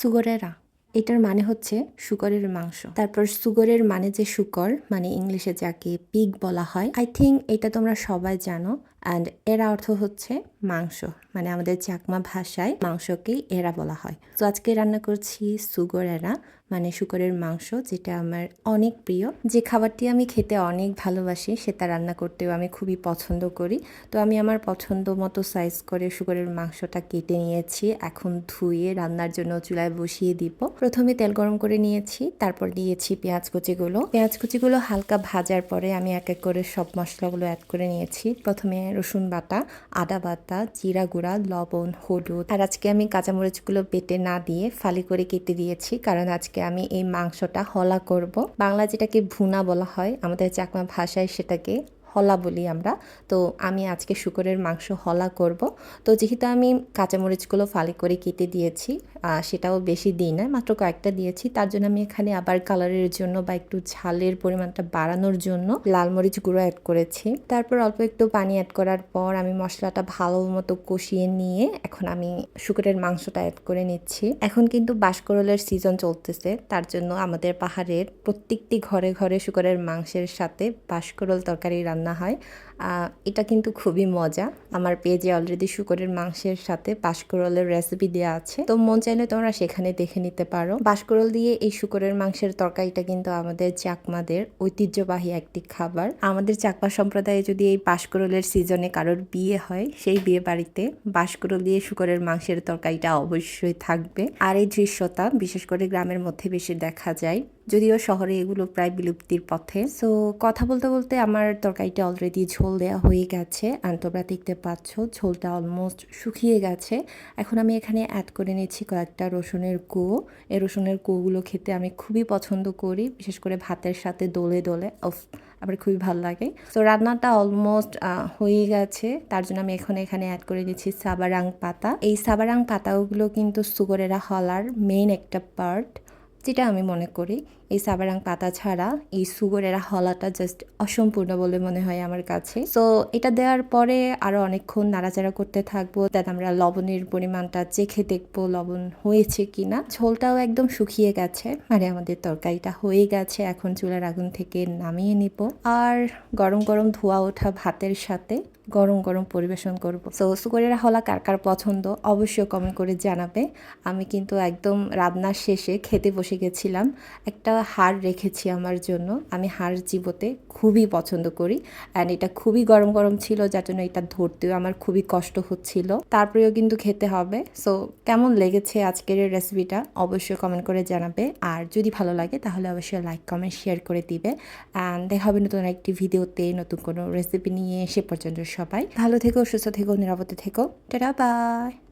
সুগরেরা, এটার মানে হচ্ছে শুকরের মাংস। তারপর সুগরের মানে যে শুকর মানে ইংলিশে যাকে পিগ বলা হয় আই থিঙ্ক এটা তোমরা সবাই জানো অ্যান্ড এরা অর্থ হচ্ছে মাংস মানে আমাদের চাকমা ভাষায় মাংসকেই এরা বলা হয়। তো আজকে রান্না করছি সুগরেরা মানে শুকরের মাংস, যেটা আমার অনেক প্রিয়। যে খাবারটি আমি খেতে অনেক ভালোবাসি, সেটা রান্না করতেও আমি খুবই পছন্দ করি। তো আমি আমার পছন্দ মতো সাইজ করে শুকরের মাংসটা কেটে নিয়েছি। এখন ধুয়ে রান্নার জন্য চুলায় বসিয়ে দিব। প্রথমে তেল গরম করে নিয়েছি, তারপর দিয়েছি পেঁয়াজ কুচিগুলো। পেঁয়াজ কুচিগুলো হালকা ভাজার পরে আমি এক এক করে সব মশলাগুলো অ্যাড করে নিয়েছি। প্রথমে রসুন বাটা, আদা বাটা, জিরা গুঁড়া, লবণ, হলুদ। আর আজকে আমি কাঁচামরিচগুলো বেটে না দিয়ে ফালি করে কেটে দিয়েছি, কারণ আজকে আমি এই মাংসটা হলা করব। বাংলা যেটাকে ভুনা বলা হয় আমাদের চাকমা ভাষায় সেটাকে হলা বলি আমরা। তো আমি আজকে শুকরের মাংস হলা করব। তো যেহেতু আমি কাঁচামরিচগুলো ফালি করে কেটে দিয়েছি সেটাও বেশি দিই না, মাত্র কয়েকটা দিয়েছি। তার জন্য আমি এখানে আবার কালারের জন্য বা একটু ঝালের পরিমাণটা বাড়ানোর জন্য লাল মরিচ গুঁড়ো অ্যাড করেছি। তারপর অল্প একটু পানি অ্যাড করার পর আমি মশলাটা ভালো মতো কষিয়ে নিয়ে এখন আমি শুকরের মাংসটা অ্যাড করে নিচ্ছি। এখন কিন্তু বাঁশকরলের সিজন চলতেছে, তার জন্য আমাদের পাহাড়ের প্রত্যেকটি ঘরে ঘরে শুকরের মাংসের সাথে বাঁশকরল তরকারি রান্না হয়। এটা কিন্তু খুবই মজা। আমার পেজে অলরেডি শুকরের মাংসের সাথে বাঁশকরলের রেসিপি দেওয়া আছে। তো মন চাইলে তোমরা সেখানে দেখে নিতে পারো। বাঁশকরল দিয়ে এই শুকরের মাংসের তরকারিটা কিন্তু আমাদের চাকমাদের ঐতিহ্যবাহী একটি খাবার। আমাদের চাকমা সম্প্রদায়ে যদি এই বাঁশকরলের সিজনে কারোর বিয়ে হয়, সেই বিয়ে বাড়িতে বাঁশকরল দিয়ে শুকরের মাংসের তরকারিটা অবশ্যই থাকবে। আর এই দৃশ্যতা বিশেষ করে গ্রামের মধ্যে বেশি দেখা যায়। যদিও শহরে এগুলো প্রায় বিলুপ্তির পথে। সো কথা বলতে বলতে আমার তরকারিটা অলরেডি ঝোল দেওয়া হয়ে গেছে। আর তোমরা দেখতে পাচ্ছ, ঝোলটা অলমোস্ট শুকিয়ে গেছে। এখন আমি এখানে অ্যাড করে নিচ্ছি কয়েকটা রসুনের কুয়ো এই রসুনের কুয়োগুলো খেতে আমি খুবই পছন্দ করি, বিশেষ করে ভাতের সাথে দোলে দোলে। অফ আমার খুবই ভালো লাগে। তো রান্নাটা অলমোস্ট হয়ে গেছে। তার জন্য আমি এখন এখানে অ্যাড করে দিচ্ছি সাবারাং পাতা। এই সাবারাং পাতাগুলো কিন্তু সুগরেরা হলার মেইন একটা পার্ট যেটা আমি মনে করি, এই সাবারাং পাতা ছাড়া এই সুগরেরা হলাটা জাস্ট অসম্পূর্ণ বলে মনে হয় আমার কাছে। সো এটা দেওয়ার পরে আরও অনেকক্ষণ নাড়াচাড়া করতে থাকব তাতে আমরা লবণের পরিমাণটা চেখে দেখব লবণ হয়েছে কি না ঝোলটাও একদম শুকিয়ে গেছে মানে আমাদের তরকারিটা হয়ে গেছে, এখন চুলার আগুন থেকে নামিয়ে নিব। আর গরম গরম ধোয়া ওঠা ভাতের সাথে গরম গরম পরিবেশন করব। সো সুগরেরা হলা কার কার পছন্দ অবশ্যই কমেন্ট করে জানাবে। আমি কিন্তু একদম রান্নার শেষে খেতে বসে গেছিলাম। একটা হাড় রেখেছি আমার জন্য। আমি হাড় জীবতে খুবই পছন্দ করি। অ্যান্ড এটা খুবই গরম গরম ছিল, যার জন্য এটা ধরতেও আমার খুবই কষ্ট হচ্ছিল। তারপরেও কিন্তু খেতে হবে। সো কেমন লেগেছে আজকের রেসিপিটা অবশ্যই কমেন্ট করে জানাবে। আর যদি ভালো লাগে, তাহলে অবশ্যই লাইক কমেন্ট শেয়ার করে দিবে। অ্যান্ড দেখা হবে নতুন একটি ভিডিওতে নতুন কোনো রেসিপি নিয়ে, সে পর্যন্ত সবাই। ভালো থেকো সুস্থ থেকো নিরাপদে থেকো। টেরা বাই।